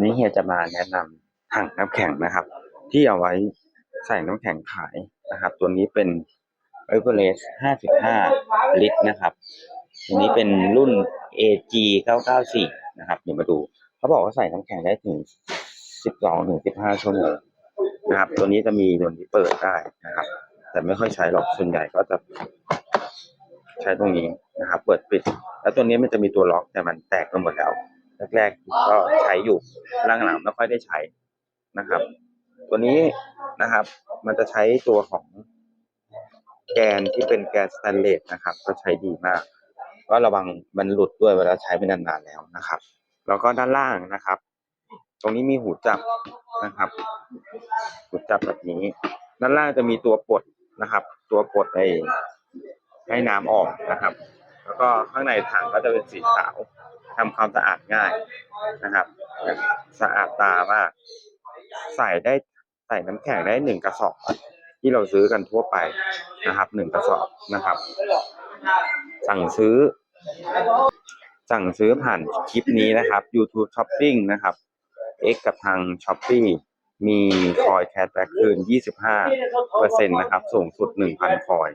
นี้เฮียจะมาแนะนำถังน้ำแข็งนะครับ ที่เอาไว้ใส่น้ำแข็งขายนะครับ ตัวนี้เป็น e v e r e s t 55 ลิตรนะครับตัวนี้เป็นรุ่น AG 994นะครับเดี๋ยวมาดู เขาบอกว่าใส่น้ำแข็งได้ถึง 12ถึง15ชั่วโมงนะครับ ตัวนี้จะมีตัวนี้เปิดได้นะครับ แต่ไม่ค่อยใช้หรอกส่วนใหญ่ก็จะใช้ตรงนี้นะครับ เปิดปิด แล้วตัวนี้มันจะมีตัวล็อกแต่มันแตกไปหมดแล้ว แรกๆ ก็ใช้อยู่หลังๆไม่ค่อยได้ใช้นะครับ ตัวนี้นะครับ มันจะใช้ตัวของแกนที่เป็นแกนสแตนเลสนะครับ ก็ใช้ดีมาก ก็ระวังมันหลุดด้วยเวลาใช้ไปนานๆแล้วนะครับ แล้วก็ด้านล่างนะครับ ตรงนี้มีหูจับนะครับ หูจับแบบนี้ ด้านล่างจะมีตัวปลดนะครับ ตัวปลดไอ้ให้น้ำออกนะครับ ก็ข้างในถังก็จะเป็นสีขาวทำความสะอาดง่ายนะครับ สะอาดตามาก ใส่ได้ใส่น้ำแข็งได้หนึ่งกระสอบที่เราซื้อกันทั่วไปนะครับหนึ่งกระสอบนะครับ สั่งซื้อ สั่งซื้อผ่านคลิปนี้นะครับ YouTube Shopping นะครับ X กับทาง s h o p e e มีคอยแคชแบ็กคืน 25เปอร์เซ็นต์นะครับ สูงสุด 1,000 คอย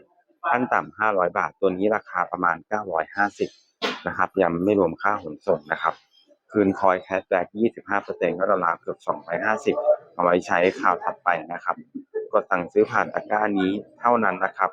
ขั้นต่ำห้าร้อยบาท ตัวนี้ราคาประมาณเก้าร้อยห้าสิบนะครับยังไม่รวมค่าขนส่งนะครับ คืนคอยแคชแบ็ก25เปอร์เซ็นต์ก็ราวๆเกือบสองร้อยห้าสิบเอาไว้ใช้ข่าวถัดไปนะครับกดสั่งซื้อผ่านตะกร้านี้เท่านั้นนะครับ